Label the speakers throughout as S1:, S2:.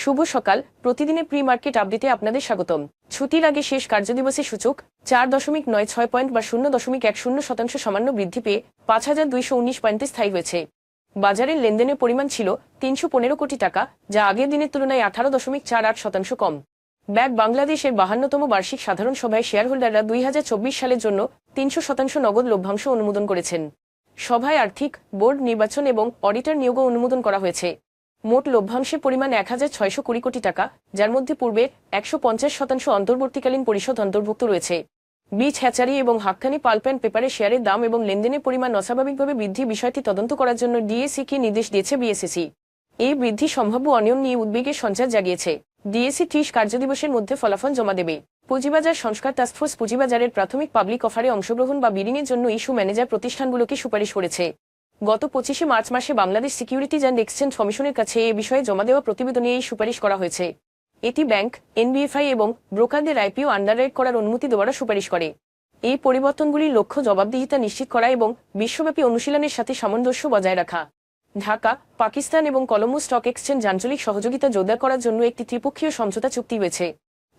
S1: শুভ সকাল। প্রতিদিনের pre market আপডেটে আপনাদের স্বাগতম। ছুটির আগে শেষ কার্যদিবসে সূচক চার দশমিক নয় ছয় পয়েন্ট বা শূন্য দশমিক এক শূন্য শতাংশ সামান্য বৃদ্ধি পেয়ে পাঁচ হাজার দুইশো উনিশ পয়েন্টে স্থায়ী হয়েছে। বাজারের লেনদেনের পরিমাণ ছিল তিনশো পনেরো কোটি টাকা, যা আগের দিনের তুলনায় আঠারো দশমিক চার আট শতাংশ কম। ব্যাগ বাংলাদেশের বাহান্নতম বার্ষিক সাধারণ সভায় শেয়ার হোল্ডাররা দুই হাজার চব্বিশ সালের জন্য তিনশো শতাংশ নগদ লভ্যাংশ অনুমোদন করেছেন। সভায় আর্থিক, বোর্ড নির্বাচন এবং অডিটর নিয়োগও অনুমোদন করা হয়েছে। মোট লভ্যাংশের পরিমাণ এক হাজার ছয়শো কুড়ি কোটি টাকা, যার মধ্যে পূর্বে একশো পঞ্চাশ শতাংশ অন্তর্বর্তীকালীন পরিষদ অন্তর্ভুক্ত রয়েছে। বীজ হ্যাচারি এবং হাক্কানি পাল্প অ্যান্ড পেপারের শেয়ারের দাম এবং লেনদেনের পরিমাণ অস্বাভাবিকভাবে বৃদ্ধি বিষয়টি তদন্ত করার জন্য ডিএসসি কে নির্দেশ দিয়েছে বিএসএসি এই বৃদ্ধি সম্ভাব্য অনিয়ম নিয়ে উদ্বেগের সঞ্চার জাগিয়েছে। ডিএসসি ত্রিশ কার্যদিবসের মধ্যে ফলাফল জমা দেবে। পুঁজিবাজার সংস্কার টাস্কফোর্স পুঁজিবাজারের প্রাথমিক পাবলিক অফারে অংশগ্রহণ বা বিডিংয়ের জন্য ইস্যু ম্যানেজার প্রতিষ্ঠানগুলোকে সুপারিশ করেছে। গত পঁচিশে মার্চ মাসে বাংলাদেশ সিকিউরিটিজ অ্যান্ড এক্সচেঞ্জ কমিশনের কাছে এ বিষয়ে জমা দেওয়া প্রতিবেদনে এই সুপারিশ করা হয়েছে। এটি ব্যাংক এনবিএফআই এবং ব্রোকারদের আইপিও আন্ডাররাইট করার অনুমতি দেওয়ার সুপারিশ করে। এই পরিবর্তনগুলির লক্ষ্য জবাবদিহিতা নিশ্চিত করা এবং বিশ্বব্যাপী অনুশীলনের সাথে সামঞ্জস্য বজায় রাখা। ঢাকা, পাকিস্তান এবং কলম্বো স্টক এক্সচেঞ্জ আঞ্চলিক সহযোগিতা জোরদার করার জন্য একটি ত্রিপক্ষীয় সমঝোতা চুক্তি হয়েছে।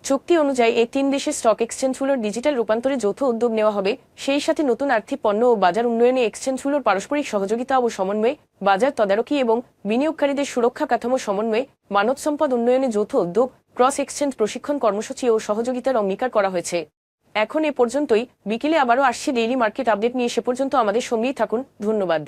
S1: চুক্তি অনুযায়ী এই তিন দেশের স্টক এক্সচেঞ্জগুলোর ডিজিটাল রূপান্তরে যৌথ উদ্যোগ নেওয়া হবে। সেই সাথে নতুন আর্থিক পণ্য ও বাজার উন্নয়নে এক্সচেঞ্জগুলোর পারস্পরিক সহযোগিতা ও সমন্বয়ে বাজার তদারকি এবং বিনিয়োগকারীদের সুরক্ষা কাঠামো সমন্বয়ে মানব সম্পদ উন্নয়নে যৌথ উদ্যোগ ক্রস এক্সচেঞ্জ প্রশিক্ষণ কর্মসূচি ও সহযোগিতার অঙ্গীকার করা হয়েছে। এখন এ পর্যন্তই। বিকেলে আবারও আসছে ডেইলি মার্কেট আপডেট নিয়ে। সে পর্যন্ত আমাদের সঙ্গেই থাকুন। ধন্যবাদ।